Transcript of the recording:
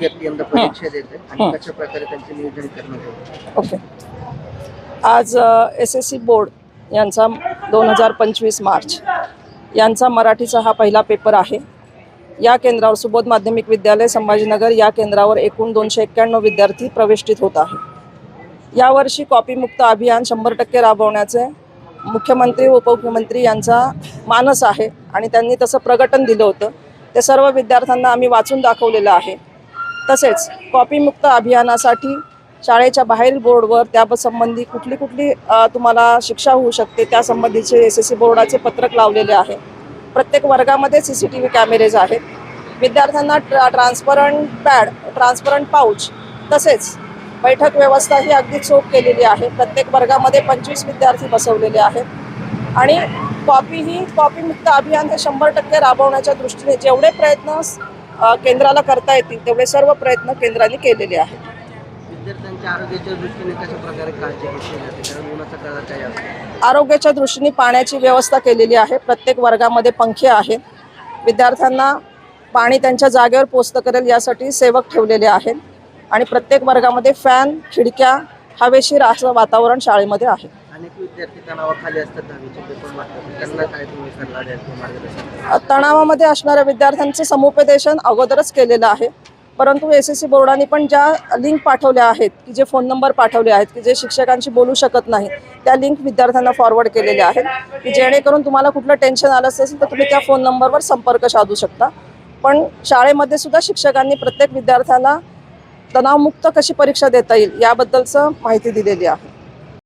व्यक्ती यंदा परीक्षा देते आणि कशा प्रकारे त्यांचे नियोजन करण्यात येईल ओके. आज एस एस सी बोर्ड यांचा दोन हजार पंचवीस मार्च यांचा मराठीचा हा पहिला पेपर आहे. या केंद्रावर सुबोध माध्यमिक विद्यालय संभाजीनगर या केंद्रावर एकूण दोनशे एक्क्याण्णव विद्यार्थी प्रवेशित होत आहे यावर्षी कॉपीमुक्त अभियान शंभर टक्के राबवण्याचे मुख्यमंत्री उपमुख्यमंत्री यांचा मानस आहे आणि त्यांनी तसं प्रकटन दिलं होतं. ते सर्व विद्यार्थ्यांना आम्ही वाचून दाखवलेलं आहे. तसेच कॉपीमुक्त अभियानासाठी शाळेच्या बाहेरील बोर्डवर त्यासंबंधी कुठली कुठली तुम्हाला शिक्षा होऊ शकते त्यासंबंधीचे एस एस सी बोर्डाचे पत्रक लावलेले आहे. प्रत्येक वर्गामध्ये C C T V cameras आहेत. विद्यार्थ्यांना ट्रा ट्रान्सपरंट पॅड ट्रान्सपरंट पाऊच तसेच बैठक व्यवस्था ही अगदी चोख केलेली आहे. प्रत्येक वर्गामध्ये पंचवीस विद्यार्थी बसवलेले आहेत. आणि कॉपी ही कॉपीमुक्त अभियान हे शंभर टक्के राबवण्याच्या दृष्टीने जेवढे प्रयत्न केंद्राला करता येतील तेवढे सर्व प्रयत्न केंद्राने केलेले आहेत. विद्यार्थ्यांच्या आरोग्याच्या दृष्टीने कशा प्रकारे काळजी घेतली जाते? कारण उन्हाचा काळ काही असतो आरोग्याच्या दृष्टीने पाण्याची व्यवस्था केलेली आहे. प्रत्येक वर्गामध्ये पंखे आहेत. विद्यार्थ्यांना पाणी त्यांच्या जागेवर पोचतं करेल यासाठी सेवक ठेवलेले आहेत. आणि प्रत्येक वर्गामध्ये फॅन खिडक्या हवेशीर असं वातावरण शाळेमध्ये आहे. अनेक विद्यार्थी तणावाखाली असतात दहावीचे पेपर मागतात. त्यांना काय तुम्ही सल्ला द्याल किंवा मार्गदर्शन तणावामध्ये असणाऱ्या विद्यार्थ्यांचं समुपदेशन अगोदरच केलेलं आहे. परंतु एस एस सी बोर्डाने पण ज्या लिंक पाठवल्या आहेत की जे फोन नंबर पाठवले आहेत की जे शिक्षकांशी बोलू शकत नाही त्या लिंक विद्यार्थ्यांना फॉरवर्ड केलेल्या आहेत. की जेणेकरून तुम्हाला कुठलं टेन्शन आलं असेल तर तुम्ही त्या फोन नंबरवर संपर्क साधू शकता. पण शाळेमध्ये सुद्धा शिक्षकांनी प्रत्येक विद्यार्थ्यांना तणावमुक्त कशी परीक्षा देता येईल याबद्दलचं माहिती दिलेली आहे.